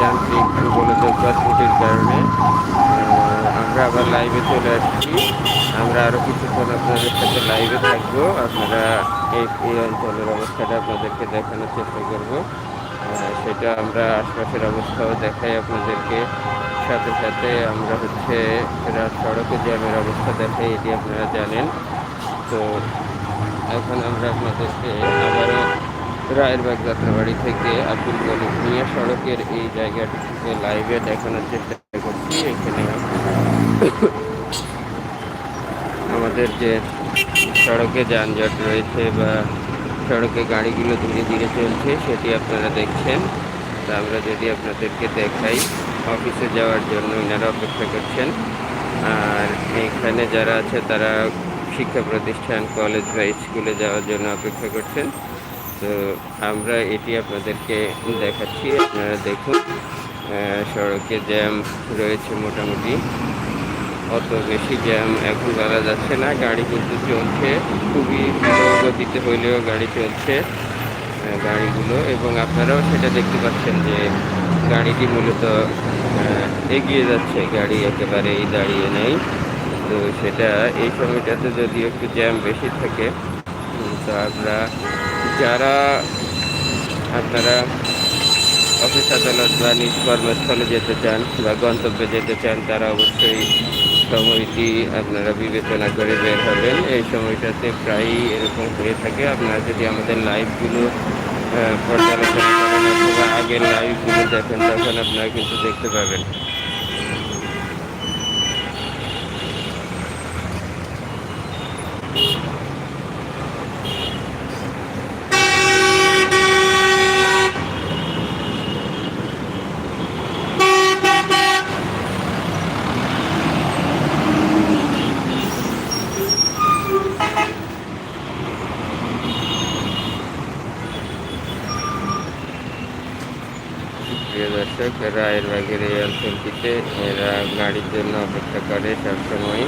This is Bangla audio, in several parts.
যান্ত্রিক গোলযোগ বা ত্রুটির কারণে। আমরা আবার লাইভে চলে আসছি। আমরা আরও কিছুক্ষণ আপনাদের সাথে লাইভে থাকব। আপনারা এই এই অঞ্চলের অবস্থাটা আপনাদেরকে দেখানোর চেষ্টা করব। সেটা আমরা আশপাশের অবস্থাও দেখাই আপনাদেরকে। সাথে সাথে আমরা হচ্ছে সড়কে জ্যামের অবস্থা দেখাই, এটি আপনারা জানেন। তো এখন আমরা আপনাদেরকে আবারও রায়েরবাগ যাত্রাবাড়ি থেকে আব্দুল গনি মিয়া সড়কের এই জায়গাটি থেকে লাইভে দেখানোর চেষ্টা করছি। এখানে আমাদের যে সড়কে যানজট রয়েছে বা সড়কে গাড়িগুলো ধীরে ধীরে চলছে, সেটি আপনারা দেখছেন। তা আমরা যদি আপনাদেরকে দেখাই অফিসে যাওয়ার জন্য এনারা অপেক্ষা করছেন। আর এখানে যারা আছে, তারা শিক্ষা প্রতিষ্ঠান কলেজ বা স্কুলে যাওয়ার জন্য অপেক্ষা করছেন। তো আমরা এটি আপনাদেরকে দেখাচ্ছি। আপনারা দেখুন সড়কে জ্যাম রয়েছে মোটামুটি। অত বেশি জ্যাম এখন বলা যাচ্ছে না। গাড়ি কিন্তু চলছে। খুবই গতিতে হইলেও গাড়ি চলছে গাড়িগুলো। এবং আপনারাও সেটা দেখতে পাচ্ছেন যে গাড়িটি মূলত এগিয়ে যাচ্ছে। গাড়ি একেবারেই দাঁড়িয়ে নেই। তো সেটা এই সময়টাতে যদি একটু জ্যাম বেশি থাকে, তো আমরা যারা আপনারা অফিস আদালত বা নিজ কর্মস্থলে যেতে চান বা গন্তব্যে যেতে চান, তারা অবশ্যই সময়টি আপনারা বিবেচনা করে বের হবেন। এই সময়টাতে প্রায়ই এরকম হয়ে থাকে। আপনারা যদি আমাদের লাইভগুলো পর্যালোচনা করেন অথবা আগের লাইভগুলো দেখেন, তখন আপনারা কিন্তু দেখতে পাবেন। দর্শক রায়ের বাগের এই অঞ্চলটিতে এরা গাড়ির জন্য অপেক্ষা করে সবসময়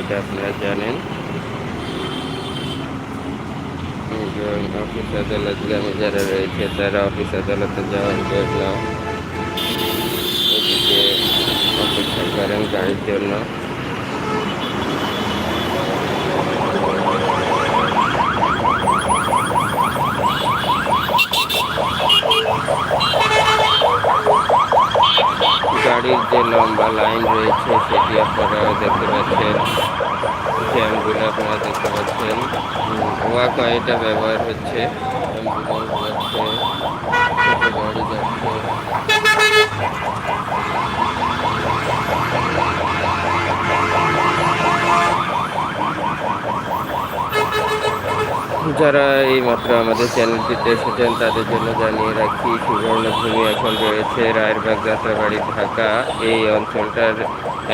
এটা আপনারা জানেন। এবং অফিস আদালতগামী যারা রয়েছে, তারা অফিস আদালতে যাওয়ার জন্য এদিকে অপেক্ষা করেন গাড়ির জন্য গাড়ির যে লম্বা লাইন রয়েছে, সেটি আপনারা দেখতে পাচ্ছেন। ড্যামগুলো আপনারা দেখতে পাচ্ছেন। ওয়াকা এটা ব্যবহার হচ্ছে অ্যাম্বুলেন্স যাচ্ছে ছোটো গাড়ি যাচ্ছে যারা এই মাত্র আমাদের চ্যানেলটিতে এসেছেন, তাদের জন্য জানিয়ে রাখি, সুবর্ণভূমি এখন রয়েছে রায়েরবাগ যাত্রাবাড়ি ঢাকা। এই অঞ্চলটার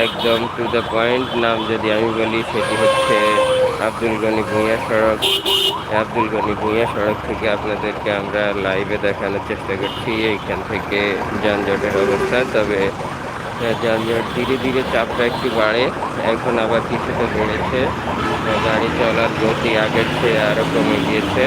একদম টু দ্য পয়েন্ট নাম যদি আমি বলি, সেটি হচ্ছে আব্দুল গনি ভূঁইয়া সড়ক। আব্দুল গনি ভূঁইয়া সড়ক থেকে আপনাদেরকে আমরা লাইভে দেখানোর চেষ্টা করছি। এইখান থেকে যানজটের অবস্থা। তবে যানজট ধীরে ধীরে চাপটা একটু বাড়ে। এখন আবার কিছুটা বেড়েছে। গাড়ি চলার গতি আগের চেয়ে আরও কমে গিয়েছে।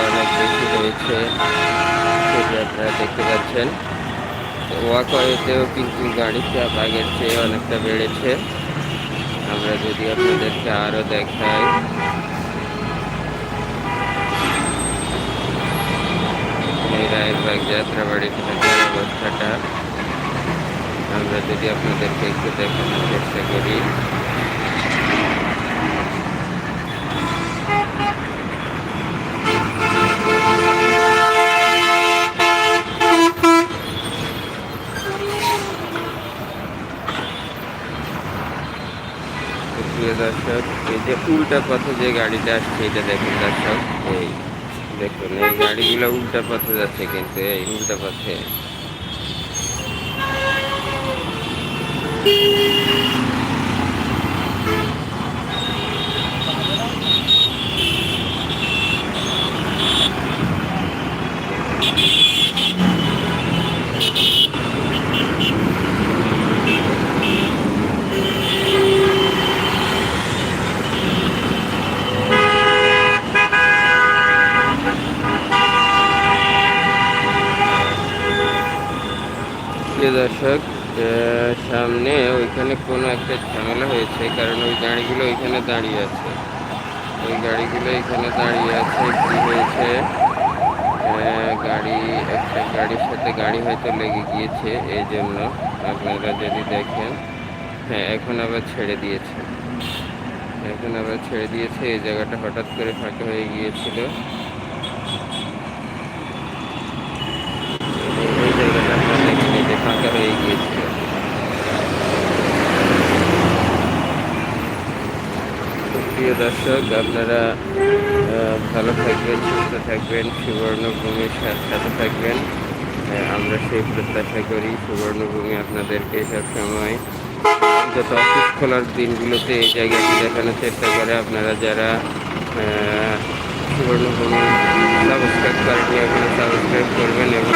অনেক বেশি হয়েছে সেটি আপনারা দেখতে পাচ্ছেন ওয়াকওয়েতেও কিন্তু গাড়ির চাপ আগের চেয়ে অনেকটা বেড়েছে আমরা যদি আপনাদেরকে আরও দেখাই রায়েরবাগ যাত্রাবাড়ি থাকার অবস্থাটা আমরা যদি আপনাদেরকে একটু দেখানোর চেষ্টা করি দর্শক, এই যে উল্টা পথে যে গাড়িটা আসছে, এটা দেখুন দর্শক, এই দেখুন, এই গাড়িগুলো উল্টা পথে যাচ্ছে কিন্তু, এই উল্টা পথে। দর্শক সামনে ওইখানে কোনো একটা ঝামেলা হয়েছে, কারণ ওই গাড়িগুলো ওইখানে দাঁড়িয়ে আছে। ওই গাড়িগুলো এখানে দাঁড়িয়ে আছে, কি হয়েছে? গাড়ি, একটা গাড়ির সাথে গাড়ি হয়তো লেগে গিয়েছে এই জন্য আপনারা যদি দেখেন হ্যাঁ এখন আবার ছেড়ে দিয়েছে। এখন আবার ছেড়ে দিয়েছে, এই জায়গাটা হঠাৎ করে ফাঁকা হয়ে গিয়েছিল এই জায়গাটা আপনারা দেখেন এই যে ফাঁকা হয়ে গিয়েছিল প্রিয় দর্শক, আপনারা ভালো থাকবেন, সুস্থ থাকবেন, সুবর্ণভূমির সাথে থাকবেন। আমরা সেই প্রত্যাশা করি সুবর্ণভূমি আপনাদেরকে সবসময় যত অফিস খোলার দিনগুলোতে এই জায়গাটি দেখানোর চেষ্টা করে। আপনারা যারা সুবর্ণভূমি সাবস্ক্রাইব করেনি এখন সাবস্ক্রাইব করবেন এবং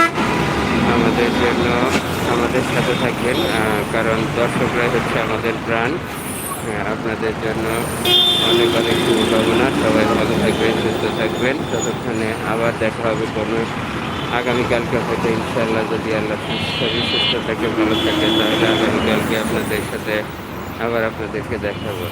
আমাদের জন্য আমাদের সাথে থাকবেন কারণ দর্শকরাই হচ্ছে আমাদের প্রাণ। আপনাদের জন্য অনেক অনেক শুভকামনা। সবাই ভালো থাকবেন, সুস্থ থাকবেন। ততক্ষণে আবার দেখা হবে কোনো আগামীকালকে হয়তো ইনশাল্লাহ যদি আল্লাহ শরীর সুস্থ থাকে, ভালো থাকে, তাহলে আগামীকালকে আপনাদের সাথে আবার আপনাদেরকে দেখাবো।